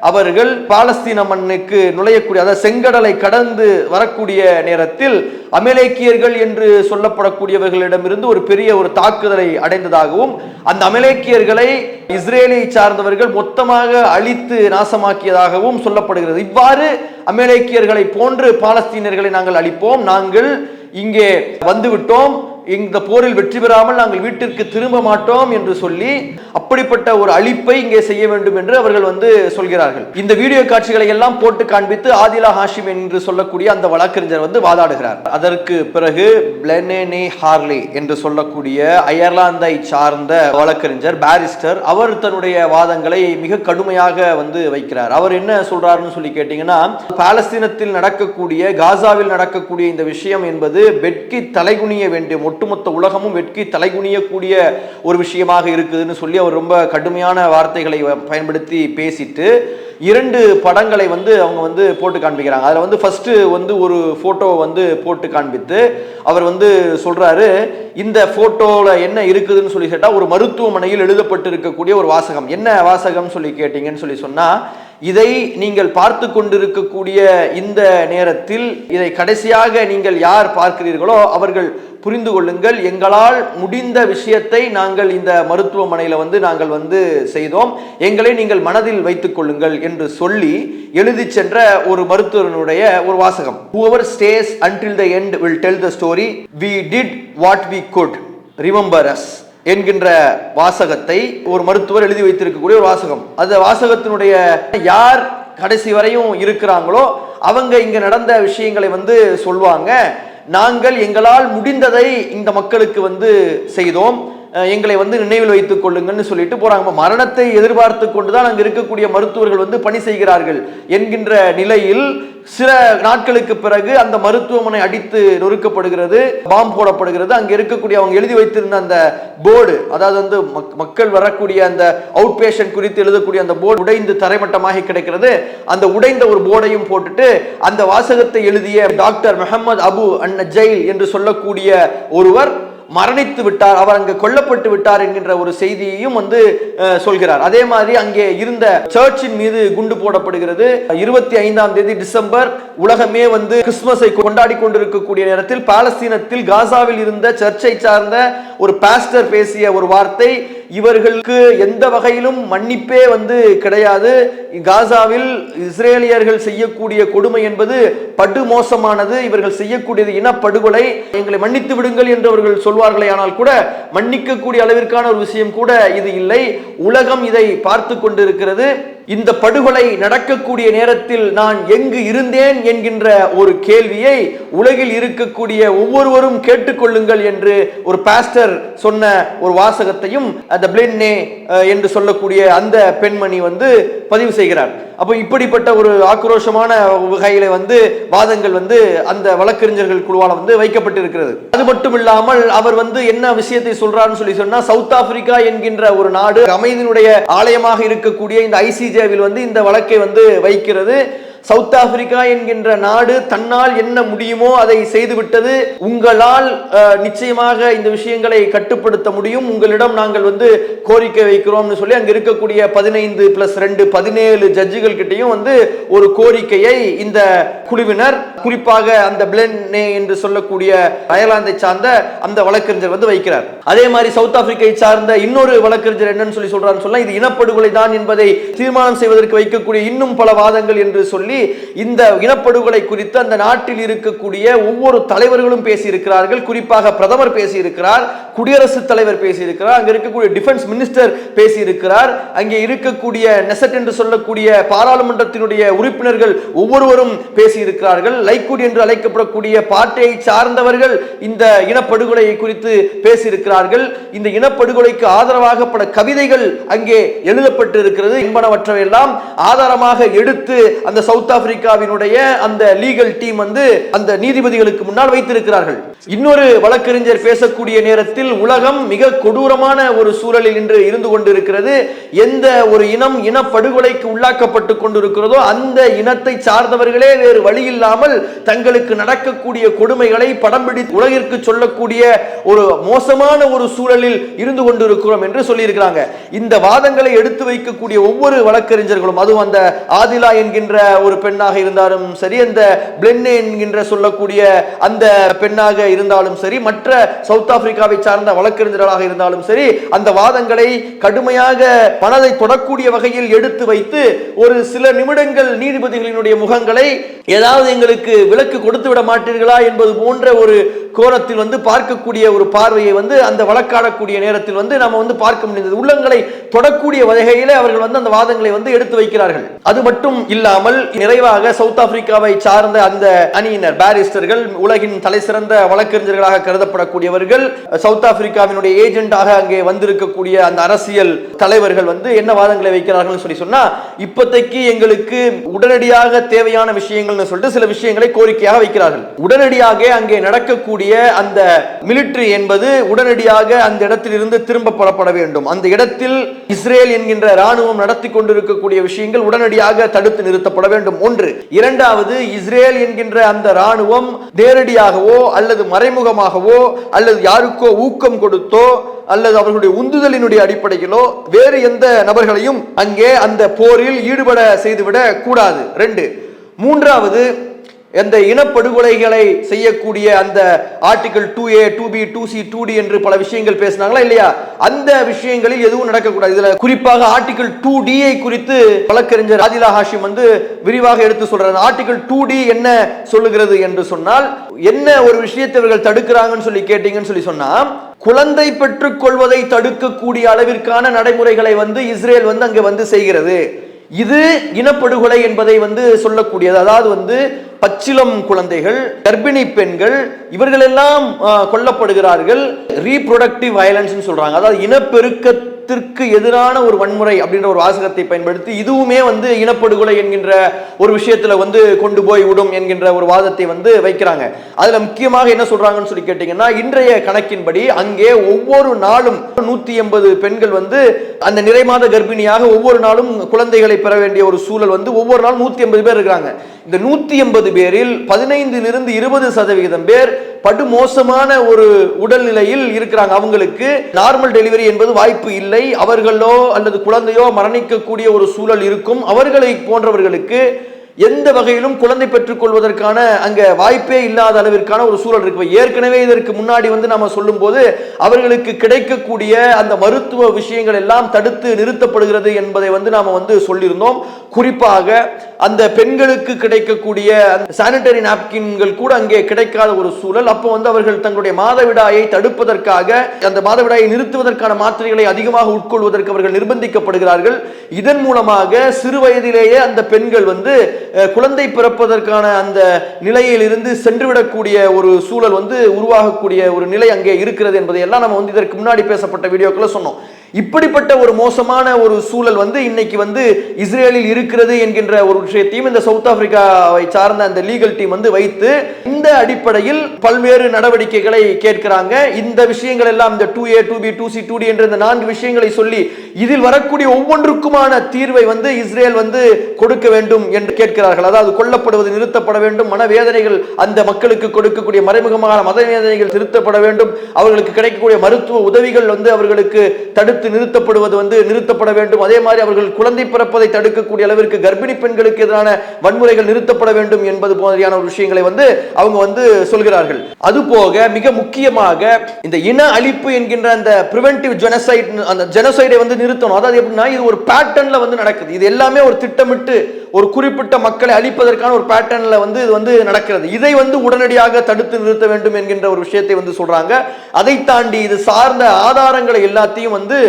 அவர்கள் பாலஸ்தீன மண்ணுக்கு நுழையக்கூடிய அதாவது செங்கடலை கடந்து வரக்கூடிய நேரத்தில் அமலேக்கியர்கள் என்று சொல்லப்படக்கூடியவர்களிடமிருந்து ஒரு பெரிய ஒரு தாக்குதலை அடைந்ததாகவும் அந்த அமலேக்கியர்களை இஸ்ரேலை சார்ந்தவர்கள் மொத்தமாக அழித்து நாசமாக்கியதாகவும் சொல்லப்படுகிறது. இவ்வாறு அமலேக்கியர்களை போன்று பாலஸ்தீனர்களை நாங்கள் அழிப்போம். நாங்கள் இங்கே வந்துவிட்டோம். இந்த போரில் வெற்றி பெறாமல் நாங்கள் வீட்டிற்கு திரும்ப மாட்டோம் என்று சொல்லி அப்படிப்பட்ட ஒரு அழிப்பை இங்கே செய்ய வேண்டும் என்று அவர்கள் வந்து சொல்கிறார்கள். இந்த வீடியோ காட்சிகளை எல்லாம் போட்டு காண்பித்து ஆதிலா ஹாஷிம் என்று சொல்லக்கூடிய அந்த வழக்கறிஞர் வந்து வாதாடுகிறார். அதற்கு பிறகு பிளெனே ஹார்லி என்று சொல்லக்கூடிய அயர்லாந்தை சார்ந்த வழக்கறிஞர் பாரிஸ்டர் அவர் தன்னுடைய வாதங்களை மிக கடுமையாக வந்து வைக்கிறார். அவர் என்ன சொல்றாருன்னு சொல்லி கேட்டீங்கன்னா பாலஸ்தீனத்தில் நடக்கக்கூடிய காசாவில் நடக்கக்கூடிய இந்த விஷயம் என்பது வெட்கி தலைகுனிய வேண்டிய ஒட்டுமொத்த உலகமும் வெட்கி தலைகுனியக்கூடிய ஒரு விஷயமாக இருக்குதுன்னு சொல்லி அவர் ரொம்ப கடுமையான வார்த்தைகளை வ- பயன்படுத்தி பேசிட்டு இரண்டு படங்களை வந்து அவங்க வந்து போட்டு காண்பிக்கிறாங்க. அதில் வந்து ஃபஸ்ட்டு வந்து ஒரு ஃபோட்டோவை வந்து போட்டு காண்பித்து அவர் வந்து சொல்கிறாரு இந்த ஃபோட்டோவில் என்ன இருக்குதுன்னு சொல்லி கேட்டால் ஒரு மருத்துவமனையில் எழுதப்பட்டு இருக்கக்கூடிய ஒரு வாசகம். என்ன வாசகம் சொல்லி கேட்டிங்கன்னு சொல்லி சொன்னால் இதை நீங்கள் பார்த்து கொண்டிருக்கக்கூடிய இந்த நேரத்தில் இதை கடைசியாக நீங்கள் யார் பார்க்கிறீர்களோ அவர்கள் புரிந்து கொள்ளுங்கள். எங்களால் முடிந்த விஷயத்தை நாங்கள் இந்த மருத்துவமனையில் வந்து நாங்கள் வந்து செய்தோம். எங்களை நீங்கள் மனதில் வைத்துக் கொள்ளுங்கள் என்று சொல்லி எழுதி சென்ற ஒரு மருத்துவனுடைய ஒரு வாசகம். Whoever stays until the end will tell the story we did what we could remember us என்கின்ற வாசகத்தை ஒரு மருத்துவர் எழுதி வைத்திருக்கக்கூடிய ஒரு வாசகம். அந்த வாசகத்தினுடைய யார் கடைசி வரையும் இருக்கிறாங்களோ அவங்க இங்க நடந்த விஷயங்களை வந்து சொல்வாங்க. நாங்கள் எங்களால் முடிந்ததை இந்த மக்களுக்கு வந்து செய்தோம். எங்களை வந்து நினைவில் வைத்துக் கொள்ளுங்கள்னு சொல்லிட்டு போறாங்க. மரணத்தை எதிர்பார்த்து கொண்டுதான் அங்க இருக்கக்கூடிய மருத்துவர்கள் வந்து பணி செய்கிறார்கள் என்கின்ற நிலையில் சில நாட்களுக்கு பிறகு அந்த மருத்துவமனை அடித்து நொறுக்கப்படுகிறது பாம் போடப்படுகிறது. அங்க இருக்கக்கூடிய அவங்க எழுதி வைத்திருந்த அந்த போர்டு அதாவது வந்து மக்- மக்கள் வரக்கூடிய அந்த அவுட் பேஷண்ட் குறித்து எழுதக்கூடிய அந்த போர்டு உடைந்து தரைமட்டமாக கிடைக்கிறது. அந்த உடைந்த ஒரு போர்டையும் போட்டுட்டு அந்த வாசகத்தை எழுதிய டாக்டர் முகமது அபு அன்ன ஜெயில் என்று சொல்லக்கூடிய ஒருவர் மரணித்து விட்டார் அவர் அங்கு கொல்லப்பட்டு விட்டார் என்கின்ற ஒரு செய்தியையும் வந்து சொல்கிறார். அதே மாதிரி அங்கே இருந்த சர்ச்சின் மீது குண்டு போடப்படுகிறது. இருபத்தி ஐந்தாம் தேதி டிசம்பர் உலகமே வந்து கிறிஸ்துமஸை கொண்டாடி கொண்டிருக்கக்கூடிய நேரத்தில் பாலஸ்தீனத்தில் காசாவில் இருந்த சர்ச்சை சார்ந்த ஒரு பாஸ்டர் பேசிய ஒரு வார்த்தை இவர்களுக்கு எந்த வகையிலும் மன்னிப்பே வந்து கிடையாது. காசாவில் இஸ்ரேலியர்கள் செய்யக்கூடிய கொடுமை என்பது படு மோசமானது இவர்கள் செய்யக்கூடியது இனப்படுகொலை. எங்களை மன்னித்து விடுங்கள் என்று அவர்கள் சொல்வார்களே ஆனால் கூட மன்னிக்கக்கூடிய அளவிற்கான ஒரு விஷயம் கூட இது இல்லை. உலகம் இதை பார்த்து கொண்டிருக்கிறது. இந்த படுகொலை நடக்கக்கூடிய நேரத்தில் நான் எங்கு இருந்தேன் என்கின்ற ஒரு கேள்வியை உலகில் இருக்கக்கூடிய ஒவ்வொருவரும் கேட்டுக்கொள்ளுங்கள் என்று ஒரு பாஸ்டர் சொன்ன ஒரு வாசகத்தையும் அந்த பிளின்னே என்று சொல்லக்கூடிய அந்த பெண்மணி வந்து பதிவு செய்கிறார். அப்போ இப்படிப்பட்ட ஒரு ஆக்ரோஷமான வகையில வந்து வாதங்கள் வந்து அந்த வழக்கறிஞர்கள் குழுவால் வந்து வைக்கப்பட்டிருக்கிறது. அது மட்டும் இல்லாமல் அவர் வந்து என்ன விஷயத்தை சொல்றாருன்னு சொல்லி சொன்னா சவுத் ஆப்பிரிக்கா என்கின்ற ஒரு நாடு அமைதியினுடைய ஆலயமாக இருக்கக்கூடிய இந்த இந்தியாவில் வந்து இந்த வழக்கை வந்து வைக்கிறது. சவுத் ஆப்பிரிக்கா என்கின்ற நாடு தன்னால் என்ன முடியுமோ அதை செய்துவிட்டது. உங்களால் நிச்சயமாக இந்த விஷயங்களை கட்டுப்படுத்த முடியும். உங்களிடம் நாங்கள் வந்து கோரிக்கை வைக்கிறோம்னு சொல்லி அங்க இருக்கக்கூடிய பதினைந்து பிளஸ் ரெண்டு பதினேழு ஜட்ஜுகள் கிட்டையும் வந்து ஒரு கோரிக்கையை இந்த குழுவினர் குறிப்பாக அந்த பிளென்னே என்று சொல்லக்கூடிய அயர்லாந்தை சார்ந்த அந்த வழக்கறிஞர் வந்து வைக்கிறார். அதே மாதிரி சவுத் ஆப்பிரிக்கை சார்ந்த இன்னொரு வழக்கறிஞர் என்னன்னு சொல்லி சொல்றாருன்னு சொன்னா இது இனப்படுகொலை தான் என்பதை தீர்மானம் செய்வதற்கு வைக்கக்கூடிய இன்னும் பல வாதங்கள் என்று சொல்லி இந்த இனப்படுகொலை குறித்து அந்த நாட்டில் இருக்கக்கூடிய ஒவ்வொரு தலைவர்களும் பேசியிருக்கிறார்கள். குறிப்பாக பிரதமர் பேசியிருக்கிறார் குடியரசுத் தலைவர் பேசியிருக்கிறார் அங்கே இருக்கக்கூடிய டிஃபென்ஸ் மினிஸ்டர் பேசியிருக்கிறார். அங்கே இருக்கக்கூடிய நெசட் என்று சொல்லக்கூடிய பாராளுமன்றத்தினுடைய உறுப்பினர்கள் ஒவ்வொருவரும் பேசியிருக்கிறார்கள். லைக்குட் என்று அழைக்கப்படக்கூடிய பார்ட்டியை சார்ந்தவர்கள் இந்த இனப்படுகொலையை குறித்து பேசியிருக்கிறார்கள். இந்த இனப்படுகொலைக்கு ஆதரவாக பல கவிதைகள் அங்கே எழுதப்பட்டு இருக்கிறது என்பனவற்றையெல்லாம் ஆதாரமாக எடுத்து அந்த சவுத் சவுத் ஆப்பிரிக்காவினுடைய அந்த லீகல் டீம் வந்து அந்த நீதிபதிகளுக்கு முன்னால் வைத்திருக்கிறார்கள். இன்னொரு வழக்கறிஞர் பேசக்கூடிய நேரத்தில் உலகம் மிக கொடூரமான ஒரு சூழலில் இன்று இருந்து கொண்டிருக்கிறது. எந்த ஒரு இனம் இனப்படுகொலைக்கு உள்ளாக்கப்பட்டு கொண்டிருக்கிறதோ அந்த இனத்தை சார்ந்தவர்களே வேறு வழி இல்லாமல் தங்களுக்கு நடக்கக்கூடிய கொடுமைகளை படம் பிடித்து உலகிற்கு சொல்லக்கூடிய ஒரு மோசமான ஒரு சூழலில் இருந்து கொண்டிருக்கிறோம் என்று சொல்லியிருக்கிறாங்க. இந்த வாதங்களை எடுத்து வைக்கக்கூடிய ஒவ்வொரு வழக்கறிஞர்களும் அதுவும் அந்த ஆதிலா என்கின்ற ஒரு பெண்ணாக இருந்தாலும் சரி அந்த பிளென்னே என்கின்ற சொல்லக்கூடிய அந்த பெண்ணாக இருந்தாலும் சரி மற்ற சவுத் ஆப்பிரிக்காவை சார்ந்த வழக்கறிஞர்களாக இருந்தாலும் சரி அந்த வாதங்களை கடுமையாக மனதை தொடக்கூடிய வகையில் எடுத்து வைத்து ஒரு சில நிமிடங்கள் நீதிபதிகளினுடைய முகங்களை ஏதாவது எங்களுக்கு விலக்கு கொடுத்து விட மாட்டீர்களா என்பது போன்ற ஒரு கோணத்தில் வந்து பார்க்கக்கூடிய ஒரு பார்வையை வந்து அந்த வழக்காடக்கூடிய நேரத்தில் வந்து நம்ம வந்து பார்க்க முடிந்தது. உள்ளங்களை தொடக்கூடிய வகையிலே அவர்கள் வந்து அந்த வாதங்களை வந்து எடுத்து வைக்கிறார்கள். அது மட்டும் இல்லாமல் நிறைவாக சவுத் ஆப்பிரிக்காவை சார்ந்த அந்த அணியினர் பாரிஸ்டர்கள் உலகின் தலை சிறந்த வழக்கறிஞர்களாக கருதப்படக்கூடியவர்கள் சவுத் ஆப்பிரிக்காவினுடைய ஏஜென்டாக அங்கே வந்திருக்கக்கூடிய அந்த அரசியல் தலைவர்கள் வந்து என்ன வாதங்களை வைக்கிறார்கள் சொல்லி சொன்னா இப்போதைக்கு எங்களுக்கு உடனடியாக தேவையான விஷயங்கள்னு சொல்லிட்டு சில விஷயங்களை கோரிக்கையாக வைக்கிறார்கள். உடனடியாக அங்கே நடக்கக்கூடிய அந்த மிலிட்டரி என்பது உடனடியாக அந்த இடத்திலிருந்து திரும்ப புறப்பட வேண்டும். அந்த இடத்தில் இஸ்ரேல் என்கின்ற ராணுவம் நடத்தி கொண்டிருக்கக்கூடிய விஷயங்கள் உடனடியாக தடுத்து நிறுத்தப்பட வேண்டும். ஒன்று இரண்டாவது இஸ்ரேல் என்கின்ற அந்த ராணுவம் நேரடியாகவோ அல்லது மறைமுகமாகவோ அல்லது யாருக்கோ ஊக்கம் கொடுத்தோ அல்லது அவர்களுடைய உந்துதலினுடைய அடிப்படையிலோ வேறு எந்த நபர்களையும் அங்கே அந்த போரில் ஈடுபட செய்துவிட கூடாது. ரெண்டு மூன்றாவது எந்த இனப்படுகொலைகளை செய்யக்கூடிய அந்த article two A two B two C two D என்று பல விஷயங்கள் பேசினாங்களா இல்லையா? அந்த விஷயங்களில் எதுவும் நடக்கக்கூடாது. இதுல குறிப்பாக ஆர்டிகல் டூ டியை குறித்து வழக்கறிஞர் ஆதிலா ஹாஷிம் வந்து விரிவாக எடுத்து சொல்றாரு. ஆர்டிகல் டூ டி என்ன சொல்லுகிறது என்று சொன்னால் என்ன ஒரு விஷயத்தை இவர்கள் தடுக்கிறாங்கன்னு சொல்லி கேட்டீங்கன்னு சொல்லி சொன்னா குழந்தை பெற்றுக் கொள்வதை தடுக்கக்கூடிய அளவிற்கான நடைமுறைகளை வந்து இஸ்ரேல் வந்து அங்கே வந்து செய்கிறது. இது இனப்படுகொலை என்பதை வந்து சொல்லக்கூடியது. அதாவது வந்து பச்சிலம் குழந்தைகள் கர்ப்பிணி பெண்கள் இவர்கள் எல்லாம் கொல்லப்படுகிறார்கள். ரீப்ரொடக்டிவ் வயலன்ஸ் சொல்றாங்க. அதாவது இனத்திற்கு எதிரான ஒரு வன்முறை அப்படின்ற ஒரு வாசகத்தை பயன்படுத்தி இதுவுமே வந்து இனப்படுகொலை என்கின்ற ஒரு விஷயத்துல வந்து கொண்டு போய் விடும் என்கின்ற ஒரு வாதத்தை வந்து வைக்கிறாங்க. அதுல முக்கியமாக என்ன சொல்றாங்கன்னு சொல்லி கேட்டீங்கன்னா இன்றைய கணக்கின்படி அங்கே ஒவ்வொரு நாளும் நூத்தி எண்பது பெண்கள் வந்து அந்த நிறைமாத கர்ப்பிணியாக ஒவ்வொரு நாளும் குழந்தைகளை பெற வேண்டிய ஒரு சூழல் வந்து ஒவ்வொரு நாளும் நூத்தி எண்பது பேர் இருக்கிறாங்க. இந்த நூத்தி எண்பது பேரில் பதினைந்திலிருந்து இருபது சதவிகிதம் பேர் படுமோசமான ஒரு உடல்நிலையில் இருக்கிறாங்க அவங்களுக்கு. நார்மல் டெலிவரி என்பது வாய்ப்பு இல்லை. அவர்களோ அல்லது குழந்தையோ மரணிக்கக்கூடிய ஒரு சூழல் இருக்கும். அவர்களை போன்றவர்களுக்கு எந்த வகையிலும் குழந்தை பெற்றுக்கொள்வதற்கான அங்கே அங்க வாய்ப்பே இல்லாத அளவிற்கான ஒரு சூழல் இருக்கு. ஏற்கனவே இதற்கு முன்னாடி வந்து நம்ம சொல்லும்போது அவர்களுக்கு கிடைக்கக்கூடிய அந்த மருத்துவ விஷயங்கள் எல்லாம் தடுத்து நிறுத்தப்படுகிறது என்பதை வந்து நாம வந்து சொல்லியிருந்தோம். குறிப்பாக அந்த பெண்களுக்கு கிடைக்கக்கூடிய சானிட்டரி நாப்கின்கள் கூட அங்கே கிடைக்காத ஒரு சூழல். அப்போ வந்து அவர்கள் தங்களுடைய மாதவிடாயை தடுப்பதற்காக அந்த மாதவிடாயை நிறுத்துவதற்கான மாத்திரைகளை அதிகமாக உட்கொள்வதற்கு அவர்கள் நிர்பந்திக்கப்படுகிறார்கள். இதன் மூலமாக சிறு வயதிலேயே அந்த பெண்கள் வந்து குழந்தை பிறப்பதற்கான அந்த நிலையிலிருந்து சென்றுவிடக்கூடிய ஒரு சூழல் வந்து உருவாகக்கூடிய ஒரு நிலை அங்கே இருக்கிறது என்பதை எல்லாம் நம்ம வந்து இதற்கு முன்னாடி பேசப்பட்ட வீடியோக்களை சொன்னோம். இப்படிப்பட்ட ஒரு மோசமான ஒரு சூழல் வந்து இன்னைக்கு வந்து இஸ்ரேலில் இருக்கிறது என்கின்ற ஒரு விஷயத்தையும் இந்த சவுத் ஆப்பிரிக்காவை சார்ந்த அந்த லீகல் டீம் வந்து வைத்து இந்த அடிப்படையில் பல்வேறு நடவடிக்கைகளை கேட்கிறாங்க. இந்த விஷயங்கள் எல்லாம் இந்த two A two B two C two D என்ற இந்த நான்கு விஷயங்களை சொல்லி இதில் வரக்கூடிய ஒவ்வொன்றுக்குமான தீர்வை வந்து இஸ்ரேல் வந்து கொடுக்க வேண்டும் என்று கேட்கிறார்கள். அதாவது கொல்லப்படுவது நிறுத்தப்பட வேண்டும் மனவேதனைகள் அந்த மக்களுக்கு கொடுக்கக்கூடிய மறைமுகமான மத வேதனைகள் நிறுத்தப்பட வேண்டும் அவர்களுக்கு கிடைக்கக்கூடிய மருத்துவ உதவிகள் வந்து அவர்களுக்கு தடுத்து நிறுத்தப்படுவது வந்து நிறுத்தப்பட வேண்டும். அதே மாதிரி அவர்கள் குழந்தை பிறப்பதை தடுக்கக்கூடிய அளவிற்கு கர்ப்பிணி பெண்களுக்கு எதிரான வன்முறைகள் நிறுத்தப்பட வேண்டும் என்பது மாதிரியான ஒரு விஷயங்களை வந்து அவங்க வந்து சொல்கிறார்கள். அதுபோக மிக முக்கியமாக இந்த இன அழிப்பு என்கின்ற அந்த பிரிவென்டிவ் ஜெனசைட் அந்த ஜெனசைடை வந்து நிறுத்தணும். அதாவது எப்படின்னா இது ஒரு பேட்டர்ன்ல வந்து நடக்குது. இது எல்லாமே ஒரு திட்டமிட்டு ஒரு குறிப்பிட்ட மக்களை அழிப்பதற்கான ஒரு பேட்டர்ன்ல வந்து இது வந்து நடக்கிறது. இதை வந்து உடனடியாக தடுத்து நிறுத்த வேண்டும் என்கின்ற ஒரு விஷயத்தை வந்து சொல்றாங்க. அதை தாண்டி இது சார்ந்த ஆதாரங்களை எல்லாத்தையும் வந்து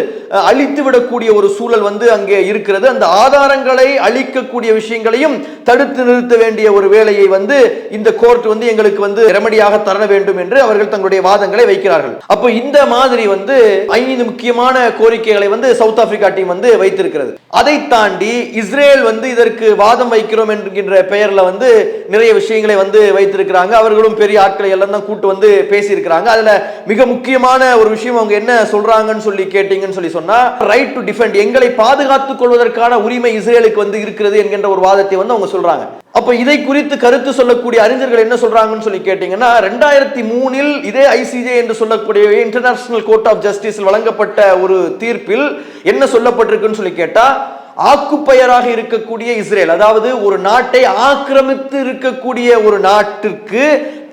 அழித்து விடக்கூடிய ஒரு சூழல் வந்து அங்கே இருக்கிறது. அந்த ஆதாரங்களை அழிக்கக்கூடிய விஷயங்களையும் தடுத்து நிறுத்த வேண்டிய ஒரு வேலையை வந்து இந்த கோர்ட் வந்து எங்களுக்கு வந்து ரெமடியாக தர வேண்டும் என்று அவர்கள் தங்களுடைய வாதங்களை வைக்கிறார்கள். அப்போ இந்த மாதிரி வந்து ஐந்து முக்கியமான கோரிக்கைகளை வந்து சவுத் ஆப்பிரிக்கா டீம் வந்து வைத்திருக்கிறது. அதை தாண்டி இஸ்ரேல் வந்து இதற்கு வாதம் வைக்கிறோம் என்கின்ற பெயரில் வந்து நிறைய விஷயங்களை வந்து வைத்திருக்கிறாங்க. அவர்களும் பெரிய ஆட்களை எல்லாம் தான் கூட்டு வந்து பேசியிருக்கிறாங்க. அதில் மிக முக்கியமான ஒரு விஷயம் அவங்க என்ன சொல்கிறாங்கன்னு சொல்லி கேட்டீங்கன்னு சொல்லி சொன்னா ரைட் டு டிஃபெண்ட் எங்களை பாதுகாத்துக் கொள்வதற்கான உரிமை இஸ்ரேலுக்கு வந்து இருக்கிறது என்கின்ற ஒரு வாதத்தை வந்து அவங்க சொல்றாங்க. அப்போ இதை குறித்து கருத்து சொல்லக்கூடிய அறிஞர்கள் என்ன சொல்றாங்கன்னு சொல்லி கேட்டீங்கன்னா ரெண்டாயிரத்தி மூணில் இதே ஐசிஜே என்று சொல்லக்கூடிய இன்டர்நேஷனல் கோர்ட் ஆஃப் ஜஸ்டிஸ் வழங்கப்பட்ட ஒரு தீர்ப்பில் என்ன சொல்லப்பட்டிருக்குன்னு சொல்லி கேட்டால் ஆக்குப்பெயராக இருக்கக்கூடிய இஸ்ரேல் அதாவது ஒரு நாட்டை ஆக்கிரமித்து இருக்கக்கூடிய ஒரு நாட்டிற்கு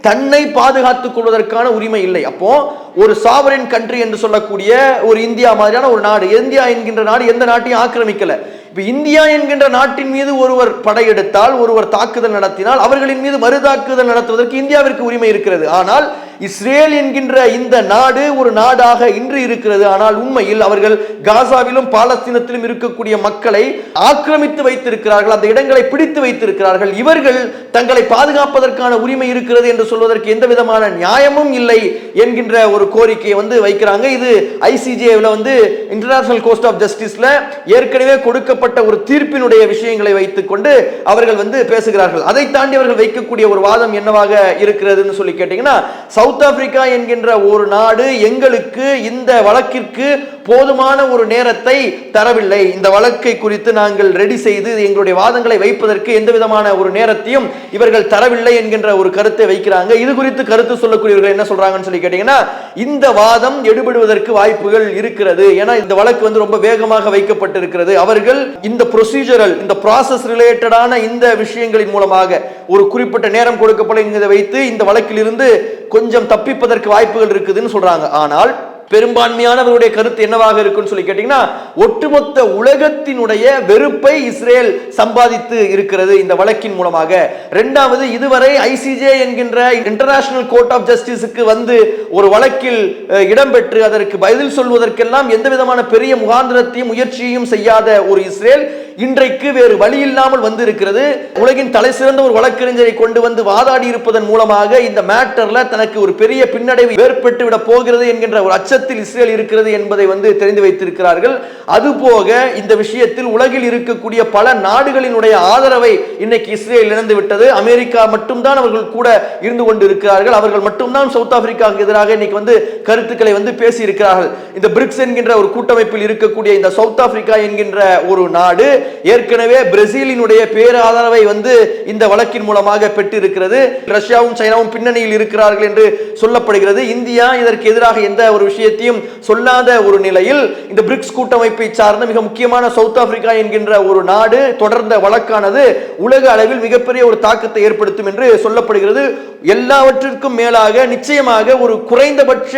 தன்னை பாதுகாத்துக் கொள்வதற்கான உரிமை இல்லை. அப்போ ஒரு சாவரின் கண்ட்ரி என்று சொல்லக்கூடிய ஒரு இந்தியா மாதிரியான ஒரு நாடு இந்தியா என்கின்ற நாடு எந்த நாட்டையும் ஆக்கிரமிக்கல. இப்ப இந்தியா என்கின்ற நாட்டின் மீது ஒருவர் படையெடுத்தால் ஒருவர் தாக்குதல் நடத்தினால் அவர்களின் மீது மறுதாக்குதல் நடத்துவதற்கு இந்தியாவிற்கு உரிமை இருக்கிறது. ஆனால் இஸ்ரேல் என்கின்ற இந்த நாடு ஒரு நாடாக இன்று இருக்கிறது. ஆனால் உண்மையில் அவர்கள் காசாவிலும் பாலஸ்தீனத்திலும் இருக்கக்கூடிய மக்களை ஆக்கிரமித்து வைத்திருக்கிறார்கள். அந்த இடங்களை பிடித்து வைத்திருக்கிறார்கள். இவர்கள் தங்களை பாதுகாப்பதற்கான உரிமை இருக்கிறது என்று சொல்வதற்கு எந்த விதமான நியாயமும் இல்லை என்கின்ற ஒரு கோரிக்கையை வந்து வைக்கிறாங்க. இது ஐசிஜேவில் வந்து இன்டர்நேஷனல் கோஸ்ட் ஆஃப் ஜஸ்டிஸ்ல ஏற்கனவே கொடுக்கப்பட்ட ஒரு தீர்ப்பினுடைய விஷயங்களை வைத்துக்கொண்டு அவர்கள் வந்து பேசுகிறார்கள். அதை தாண்டி அவர்கள் வைக்கக்கூடிய ஒரு வாதம் என்னவாக இருக்கிறதுன்னு சொல்லி கேட்டீங்கன்னா சவுத் ஆப்பிரிக்கா என்கின்ற ஒரு நாடு எங்களுக்கு இந்த வழக்கிற்கு போதுமான ஒரு நேரத்தை தரவில்லை. இந்த வழக்கை குறித்து நாங்கள் ரெடி செய்து எங்களுடைய வாதங்களை வைப்பதற்கு எந்த விதமான ஒரு நேரத்தையும் இவர்கள் தரவில்லை என்கின்ற ஒரு கருத்தை வைக்கிறாங்க. இது குறித்து கருத்து சொல்லக்கூடியவர்கள் என்ன சொல்றாங்கன்னு சொல்லி கேட்டீங்கன்னா இந்த வாதம் எடுபடுவதற்கு வாய்ப்புகள் இருக்கிறது. ஏன்னா இந்த வழக்கு வந்து ரொம்ப வேகமாக வைக்கப்பட்டிருக்கிறது. அவர்கள் இந்த ப்ரொசீஜரல் இந்த ப்ராசஸ் ரிலேட்டடான இந்த விஷயங்களின் மூலமாக ஒரு குறிப்பிட்ட நேரம் கொடுக்கப்படுகிறதை வைத்து இந்த வழக்கிலிருந்து கொஞ்சம் தப்பிப்பதற்கு வாய்ப்புகள் இருக்குதுன்னு சொல்றாங்க. ஆனால் பெரும்பான்மையானவருடைய கருத்து என்னவாக இருக்குன்னு சொல்லி கேட்டீங்கன்னா ஒட்டுமொத்த உலகத்தினுடைய வெறுப்பை இஸ்ரேல் சம்பாதித்து இருக்கிறது இந்த வழக்கின் மூலமாக. இரண்டாவது இதுவரை ஐசிஜே என்கின்ற இன்டர்நேஷனல் கோர்ட் ஆஃப் ஜஸ்டிஸுக்கு வந்து ஒரு வழக்கில் இடம்பெற்று அதற்கு பதில் சொல்வதற்கெல்லாம் எந்த விதமான பெரிய முகாந்திரத்தையும் முயற்சியையும் செய்யாத ஒரு இஸ்ரேல் இன்றைக்கு வேறு வழி இல்லாமல் வந்து இருக்கிறது உலகின் தலை சிறந்த ஒரு வழக்கறிஞரை கொண்டு வந்து வாதாடி இருப்பதன் மூலமாக இந்த மேட்டர்ல தனக்கு ஒரு பெரிய பின்னடைவு ஏற்பட்டு விட போகிறது என்கின்ற ஒரு அச்ச அச்சத்தில் இஸ்ரேல் இருக்கிறது என்பதை வந்து தெரிந்து வைத்திருக்கிறார்கள். அதுபோக இந்த விஷயத்தில் உலகில் இருக்கக்கூடிய பல நாடுகளினுடைய ஆதரவை இன்னைக்கு இஸ்ரேல் இழந்து விட்டது. அமெரிக்கா மட்டும்தான் அவர்கள் கூட இருந்து கொண்டு இருக்கிறார்கள் அவர்கள் மட்டும்தான் சவுத் ஆப்பிரிக்காவுக்கு எதிராக இன்னைக்கு வந்து கருத்துக்களை வந்து பேசி இருக்கிறார்கள் இந்த பிரிக்ஸ் என்கின்ற ஒரு கூட்டமைப்பில் இருக்கக்கூடிய இந்த சவுத் ஆப்பிரிக்கா என்கின்ற ஒரு நாடு ஏற்கனவே பிரேசிலினுடைய பேராதரவை வந்து இந்த வழக்கின் மூலமாக பெற்றிருக்கிறது. ரஷ்யாவும் சைனாவும் பின்னணியில் இருக்கிறார்கள் என்று சொல்லப்படுகிறது. இந்தியா இதற்கு எதிராக எந்த ஒரு விஷயம் விஷயத்தையும் சொல்லாத ஒரு நிலையில் இந்த பிரிக்ஸ் கூட்டமைப்பை சார்ந்த மிக முக்கியமான சவுத் ஆப்பிரிக்கா என்கின்ற ஒரு நாடு தொடர்ந்த வழக்கானது உலக அளவில் மிகப்பெரிய ஒரு தாக்கத்தை ஏற்படுத்தும் என்று சொல்லப்படுகிறது. எல்லாவற்றிற்கும் மேலாக நிச்சயமாக ஒரு குறைந்தபட்ச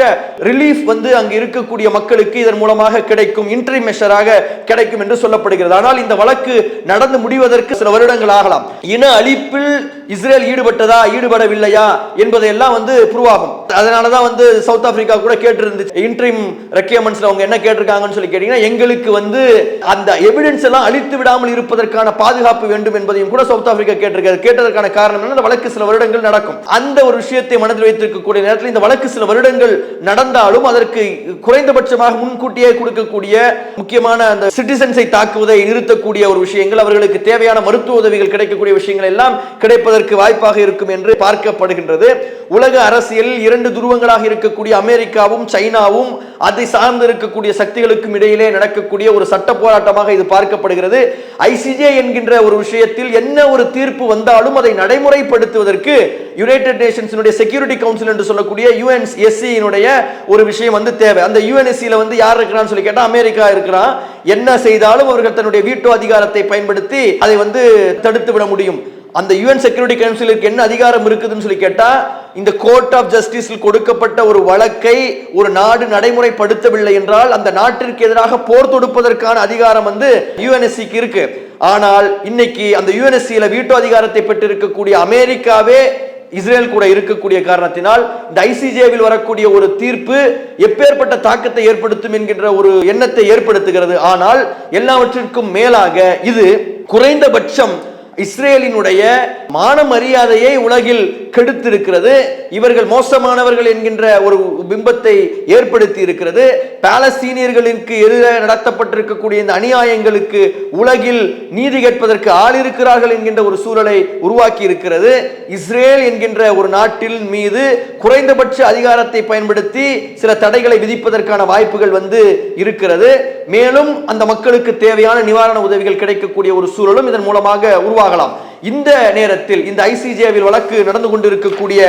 ரிலீஃப் வந்து அங்கு இருக்கக்கூடிய மக்களுக்கு இதன் மூலமாக கிடைக்கும் இன்ட்ரி மெஷராக கிடைக்கும் என்று சொல்லப்படுகிறது. ஆனால் இந்த வழக்கு நடந்து முடிவதற்கு சில வருடங்கள் ஆகலாம். இன அழிப்பில் இஸ்ரேல் ஈடுபட்டதா ஈடுபடவில்லையா என்பதையெல்லாம் வந்து ப்ரூவ் ஆகும் அதனாலதான் வந்து சவுத் ஆப்பிரிக்கா கூட கேட்டிருந்துச்சு. இன்ட்ரீம் ரெக்கியமெண்ட்ஸ்ல அவங்க என்ன கேட்டிருக்காங்கன்னு சொல்லி கேட்டீங்கன்னா எங்களுக்கு வந்து அந்த எவிடன்ஸ் எல்லாம் அழித்து விடாமல் இருப்பதற்கான பாதுகாப்பு வேண்டும் என்பதையும் கூட சவுத் ஆப்பிரிக்கா கேட்டிருக்காரு. கேட்டதற்கான காரணம் என்ன இந்த வழக்கு சில வருடங்கள் நடக்கும். அந்த ஒரு விஷயத்தை மனதில் வைத்திருக்கக்கூடிய நேரத்தில் இந்த வழக்கு சில வருடங்கள் நடந்தாலும் அதற்கு குறைந்தபட்சமாக முன்கூட்டியே கொடுக்கக்கூடிய முக்கியமான அந்த சிட்டிசன்ஸை தாக்குவதை நிறுத்தக்கூடிய ஒரு விஷயங்கள் அவர்களுக்கு தேவையான மருத்துவ உதவிகள் கிடைக்கக்கூடிய விஷயங்கள் எல்லாம் கிடைப்பதற்கு வாய்ப்பாக இருக்கும் என்று பார்க்கப்படுகின்றது. உலக அரசியலில் இரண்டு துருவங்களாக இருக்கக்கூடிய அமெரிக்காவும் சைனாவும் அதை சார்ந்து இருக்கக்கூடிய சக்திகளுக்கும் இடையிலே நடக்கக்கூடிய ஒரு சட்ட போராட்டமாக இது பார்க்கப்படுகிறது. ஐசிஜே என்கின்ற ஒரு விஷயத்தில் என்ன ஒரு தீர்ப்பு வந்தாலும் அதை நடைமுறைப்படுத்துவதற்கு யுனைடெட் நேஷன்ஸினுடைய செக்யூரிட்டி கவுன்சில் என்று சொல்லக்கூடிய யுஎன்எஸ்சியினுடைய ஒரு விஷயம் வந்து தேவை. அந்த யுஎன்எஸ்சியில் வந்து யார் இருக்கிறான்னு சொல்லி கேட்டால் அமெரிக்கா இருக்கிறான். என்ன செய்தாலும் அவர்கள் தன்னுடைய வீட்டோ அதிகாரத்தை பயன்படுத்தி அதை வந்து தடுத்து விட முடியும். அந்த யுஎன் செக்யூரிட்டி கவுன்சிலுக்கு என்ன அதிகாரம் இருக்குதுன்னு சொல்லி கேட்டால் இந்த கோர்ட் ஆஃப் ஜஸ்டிஸில் கொடுக்கப்பட்ட ஒரு வழக்கை ஒரு நாடு நடைமுறைப்படுத்தவில்லை என்றால் அந்த நாட்டிற்கு எதிராக போர் தொடுப்பதற்கான அதிகாரம் வந்து யுஎன்எஸ்சிக்கு இருக்கு. ஆனால் இன்னைக்கு அந்த யுஎன்எஸ்சியில வீட்டு அதிகாரத்தை பெற்றிருக்கக்கூடிய அமெரிக்காவே இஸ்ரேல் கூட இருக்கக்கூடிய காரணத்தினால் இந்த ஐசிஜேவில் வரக்கூடிய ஒரு தீர்ப்பு எப்பேற்பட்ட தாக்கத்தை ஏற்படுத்தும் என்கின்ற ஒரு எண்ணத்தை ஏற்படுத்துகிறது. ஆனால் எல்லாவற்றிற்கும் மேலாக இது குறைந்தபட்சம் இஸ்ரேலினுடைய மான மரியாதையை உலகில் கெடுத்திருக்கிறது. இவர்கள் மோசமானவர்கள் என்கின்ற ஒரு பிம்பத்தை ஏற்படுத்தி இருக்கிறது. பாலஸ்தீனியர்களுக்கு எதிராக நடத்தப்பட்டிருக்கக்கூடிய இந்த அநியாயங்களுக்கு உலகில் நீதி கேட்பதற்கு ஆள் இருக்கிறார்கள் என்கின்ற ஒரு சூழலை உருவாக்கி இருக்கிறது. இஸ்ரேல் என்கின்ற ஒரு நாட்டில் மீது குறைந்தபட்ச அதிகாரத்தை பயன்படுத்தி சில தடைகளை விதிப்பதற்கான வாய்ப்புகள் வந்து இருக்கிறது. மேலும் அந்த மக்களுக்கு தேவையான நிவாரண உதவிகள் கிடைக்கக்கூடிய ஒரு சூழலும் இதன் மூலமாக உருவாகலாம் இந்த நேரத்தில் இந்த ஐசிஜேவில் வழக்கு நடந்து கொண்டிருக்கக்கூடிய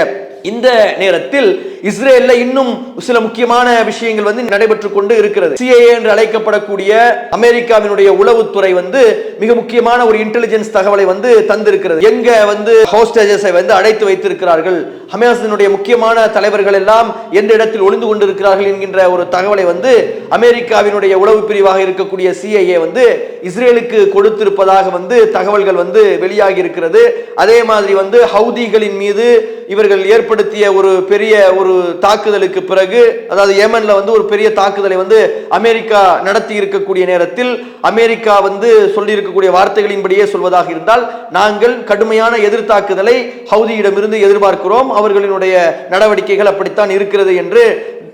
இந்த நேரத்தில் இஸ்ரேல்ல இன்னும் சில முக்கியமான விஷயங்கள் வந்து நடைபெற்றுக் கொண்டு இருக்கிறது. சிஏஏ என்று அழைக்கப்படக்கூடிய அமெரிக்காவினுடைய உளவுத்துறை வந்து மிக முக்கியமான ஒரு இன்டெலிஜென்ஸ் தகவலை வந்து தந்திருக்கிறது. எங்க வந்து ஹோஸ்டேஜஸை வந்து அடைத்து வைத்திருக்கிறார்கள்? ஹமாஸினுடைய முக்கியமான தலைவர்கள் எல்லாம் எந்த இடத்தில் ஒளிந்து கொண்டிருக்கிறார்கள் என்கின்ற ஒரு தகவலை வந்து அமெரிக்காவினுடைய உளவு பிரிவாக இருக்கக்கூடிய சிஐஏ வந்து இஸ்ரேலுக்கு கொடுத்திருப்பதாக வந்து தகவல்கள் வந்து வெளியாகி இருக்கிறது. அதே மாதிரி வந்து ஹவுதிகளின் மீது இவர்கள் ஏற்படுத்திய ஒரு பெரிய ஒரு தாக்குதலுக்கு பிறகு அதாவது ஏமன்ல வந்து ஒரு பெரிய தாக்குதலை வந்து அமெரிக்கா நடத்தி இருக்கக்கூடிய நேரத்தில் அமெரிக்கா வந்து சொல்லியிருக்கக்கூடிய வார்த்தைகளின்படியே சொல்வதாக இருந்தால் நாங்கள் கடுமையான எதிர்த்தாக்குதலை ஹவுதியிடமிருந்து எதிர்பார்க்கிறோம். அவர்களினுடைய நடவடிக்கைகள் அப்படித்தான் இருக்கிறது என்று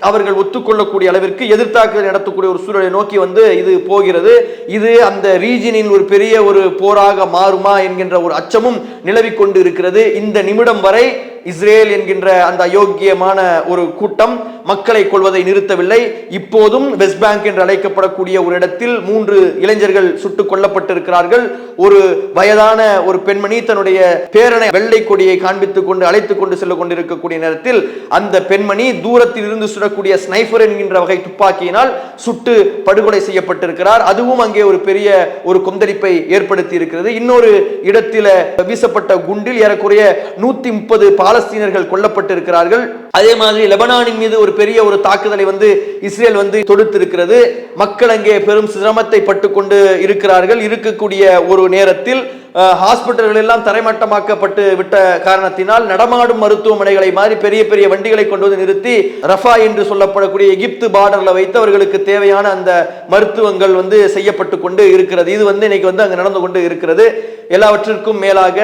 அவர்கள் ஒத்துக்கொள்ளக்கூடிய அளவிற்கு எதிர்த்தாக்குதல் நடத்தக்கூடிய ஒரு சூழலை நோக்கி வந்து இது போகிறது. இது அந்த ரீஜனின் ஒரு பெரிய ஒரு போராக மாறுமா என்கின்ற ஒரு அச்சமும் நிலவிக்கொண்டு இருக்கிறது. இந்த நிமிடம் வரை இஸ்ரேல் என்கின்ற அந்த அயோக்கியமான ஒரு கூட்டம் மக்களை கொள்வதை நிறுத்தவில்லை. இப்போதும் வெஸ்ட் பேங்க் என்று அழைக்கப்படக்கூடிய ஒரு இடத்தில் மூன்று இளைஞர்கள் சுட்டுக் கொல்லப்பட்டிருக்கிறார்கள். ஒரு வயதான ஒரு பெண்மணி தன்னுடைய பேரனை வெள்ளை கொடியை காண்பித்துக் கொண்டு அழைத்துக் கொண்டு செல்ல கொண்டிருக்கக்கூடிய நேரத்தில் அந்த பெண்மணி தூரத்தில் இருந்து சுடக்கூடிய ஸ்னைஃபர் என்கின்ற வகை துப்பாக்கியினால் சுட்டு படுகொலை செய்யப்பட்டிருக்கிறார். அதுவும் அங்கே ஒரு பெரிய ஒரு கொந்தளிப்பை ஏற்படுத்தி இருக்கிறது இன்னொரு இடத்தில் வீசப்பட்ட குண்டில் ஏறக்குறைய நூத்தி முப்பது பால பாலஸ்தீனர்கள் கொல்லப்பட்டிருக்கிறார்கள். அதே மாதிரி லெபனானின் மீது ஒரு பெரிய ஒரு தாக்குதலை வந்து இஸ்ரேல் வந்து தொடுத்திருக்கிறது. மக்கள் அங்கே பெரும் சிரமத்தை பட்டுக்கொண்டு இருக்கிறார்கள். இருக்கக்கூடிய ஒரு நேரத்தில் ஹாஸ்பிட்டல்கள் எல்லாம் தரைமட்டமாக்கப்பட்டு விட்ட காரணத்தினால் நடமாடும் மருத்துவமனைகளை மாதிரி பெரிய பெரிய வண்டிகளை கொண்டு வந்து நிறுத்தி ரஃபா என்று சொல்லப்படக்கூடிய எகிப்து பார்டர்ல வைத்து அவர்களுக்கு தேவையான அந்த மருத்துவங்கள் வந்து செய்யப்பட்டு கொண்டு இருக்கிறது. இது வந்து இன்னைக்கு வந்து அங்கு நடந்து கொண்டு இருக்கிறது. எல்லாவற்றிற்கும் மேலாக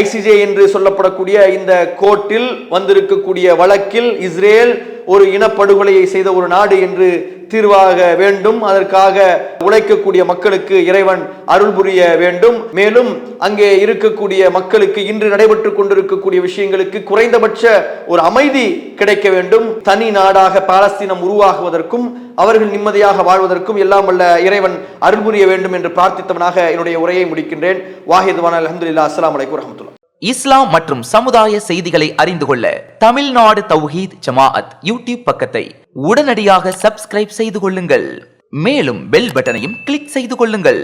ஐசிஜே என்று சொல்லப்படக்கூடிய இந்த கோர்ட்டில் வந்திருக்கக்கூடிய வழக்கில் இஸ்ரேல் ஒரு இனப்படுகொலையை செய்த ஒரு நாடு என்று தீர்வாக வேண்டும். அதற்காக உழைக்கக்கூடிய மக்களுக்கு இறைவன் அருள் புரிய வேண்டும். மேலும் அங்கே இருக்கக்கூடிய மக்களுக்கு இன்று நடைபெற்றுக் கொண்டிருக்கக்கூடிய விஷயங்களுக்கு குறைந்தபட்ச ஒரு அமைதி கிடைக்க வேண்டும். தனி நாடாக பாலஸ்தீனம் உருவாகுவதற்கும் அவர்கள் நிம்மதியாக வாழ்வதற்கும் எல்லாம் வல்ல இறைவன் அருள் புரிய வேண்டும் என்று பிரார்த்தித்தவனாக என்னுடைய உரையை முடிக்கின்றேன். வாஹிதுவான அலமதுல்லா அஸ்லாம் வலைக்கம் வரமத்துல்லா இஸ்லாம் மற்றும் சமுதாய செய்திகளை அறிந்து கொள்ள தமிழ்நாடு தௌஹீத் ஜமாஅத் யூடியூப் பக்கத்தை உடனடியாக சப்ஸ்கிரைப் செய்து கொள்ளுங்கள். மேலும் பெல் பட்டனையும் கிளிக் செய்து கொள்ளுங்கள்.